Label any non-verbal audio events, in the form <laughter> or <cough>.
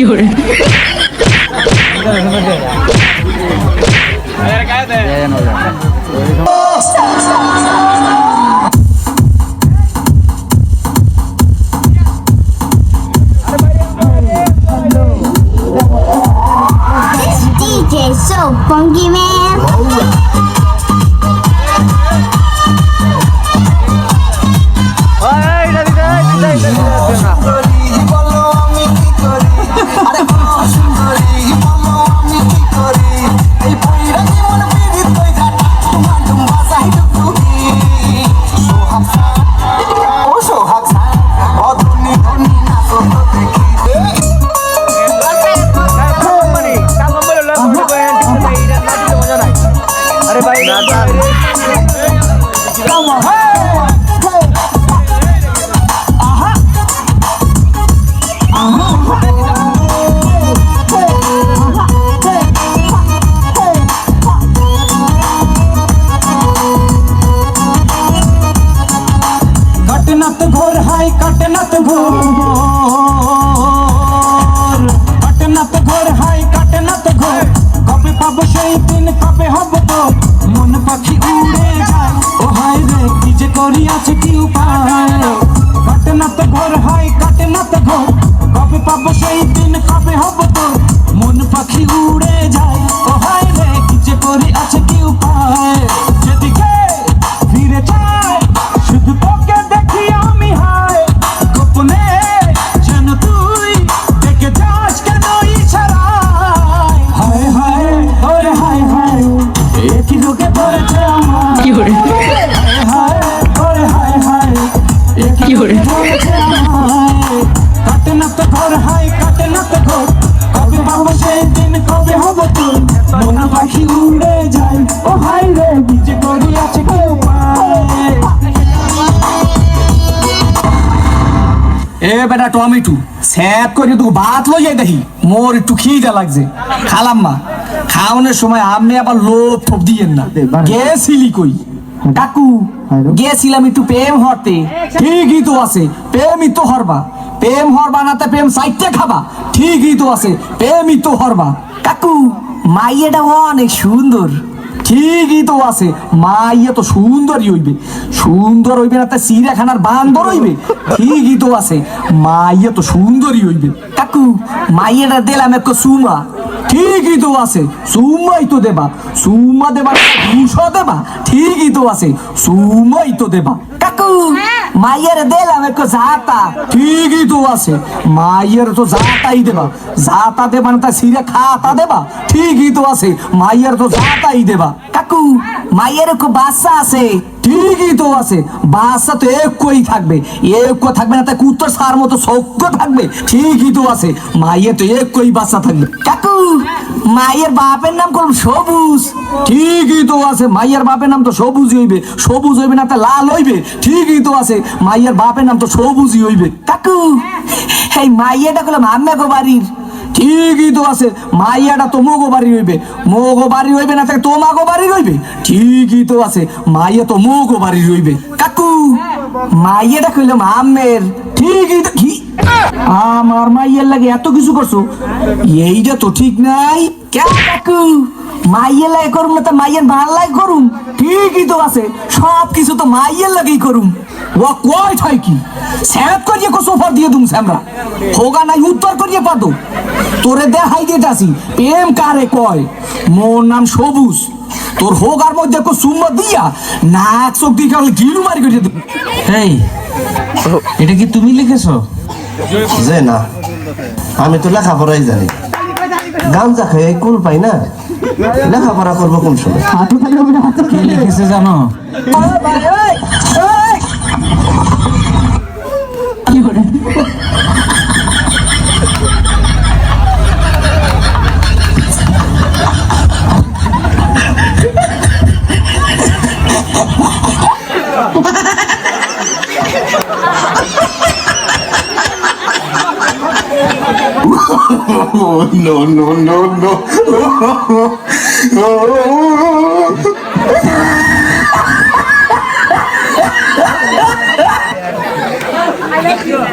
有人，কাটনাত ঘোর হাই কাটনাত ঘোর কাটনাত ঘোর হাই কাটনাত ঘোর কবে পাবো সেই দিন কবে হব পাখি উড়ে যায়। ও হায় রে কি যে করি আছে কি একই লোকে ধরেছে আমার? 有人，হায় হায় হায় হায় কি আমায়? কাটে না তো ঘর হায় কাটে না তো ঘর। কবে পাবো সেই দিন কবে হব তুই? মন পাখি উড়ে বেটা টমেটো। স্যাপ করে তুই ভাত লই যাই দেখি। মোর একটু খিদে লাগছে। খালাম মা খাওয়ানোর সময় আপনি আবার লোভ ঠোপ দিয়েন না। গেছিলি কই? কাকু গেছিলাম একটু প্রেম হরতে। ঠিকই তো আছে প্রেমই তো হরবা। প্রেম হরবা না তা প্রেম সাইটে খাবা। ঠিকই তো আছে প্রেমই তো হরবা। কাকু মাইয়েটা অনেক সুন্দর। ঠিকই তো আছে। মা ইয়ে তো সুন্দরই হইবে। সুন্দর হইবে না তা চিড়িয়াখানার বান্দর হইবে। ঠিকই তো আছে। মা ইয়ে তো সুন্দরই হইবে। কাকু মাইয়েটা দিলাম একটু সুমা। ঠিকই তো আছে। সুমাই তো দেবা। সুমা দেবা দুশো দেবা। ঠিকই তো আছে। সুমাই তো দেবা। মাইয়ের দিলাম একটু জাতা। ঠিকই তো আছে। মাইয়ের তো জাতাই দেবা। জাতা দেবা না তা সিরে খাতা দেবা। ঠিকই তো আছে। মাইয়ের তো জাতাই দেবা। কাকু, মাইয়ের একটু বাচ্চা আছে? ঠিকই তো আছে। বাচ্চা তো একই থাকবে। এক থাকবে না তা কুত্তর সার মতো সৌক্য থাকবে। ঠিকই তো আছে। মাইয়ের তো একই বাচ্চা থাকবে। কাকু মায়ের বাপের নাম করুন সবুজ। ঠিকই তো আছে মাইয়ের বাপের নাম তো সবুজই হইবে। সবুজ হইবে না তা লাল হইবে। ঠিকই তো আছে মাইয়ের বাপের নাম তো সবুজই হইবে। কাকু, এই মাইয়াটা করলাম আম্মা গো বাড়ির। ঠিকই তো আছে, মাইয়াটা তো মোগো বাড়ি হইবে। মোগো বাড়ি হইবে না তাকে তোমাগো বাড়ি হইবে? ঠিকই তো আছে, মাইয়া তো মোগো বাড়ি হইবে। কাকু, মাইয়াটা কইলাম আম্মের। ঠিকই তো আমার মাইয়ের লাগে এত কিছু করছ? এইটা তো ঠিক নাই। কাকু? মাইয়ের লাগে করুম না তা মাইয়ের ভালো লাগে করুম? ঠিকই তো আছে সব কিছু তো মাইয়ের লাগেই করুম। ও কয় কি? স্যাপ করিয়ে দিয়ে দুম স্যামরা। হোগা নাই, উত্তর করিয়ে পাতো। তোরে দেখাই দিতেছি প্রেম কারে কয়? মোর নাম সবুজ। তোর হোগার মধ্যে কো সুম্মা দিয়া নাক চোখ দিয়ে গিলু মারি করে দেব। এই, এটা কি তুমি লিখেছো? যে না আমি তো লেখাপড়াই জানি। গামজা খেয়ে কুল পাই না। লেখাপড়া করব কোন সময়? কে লিখেছে জানো? 有 <laughs> No, no, no, no. I like you.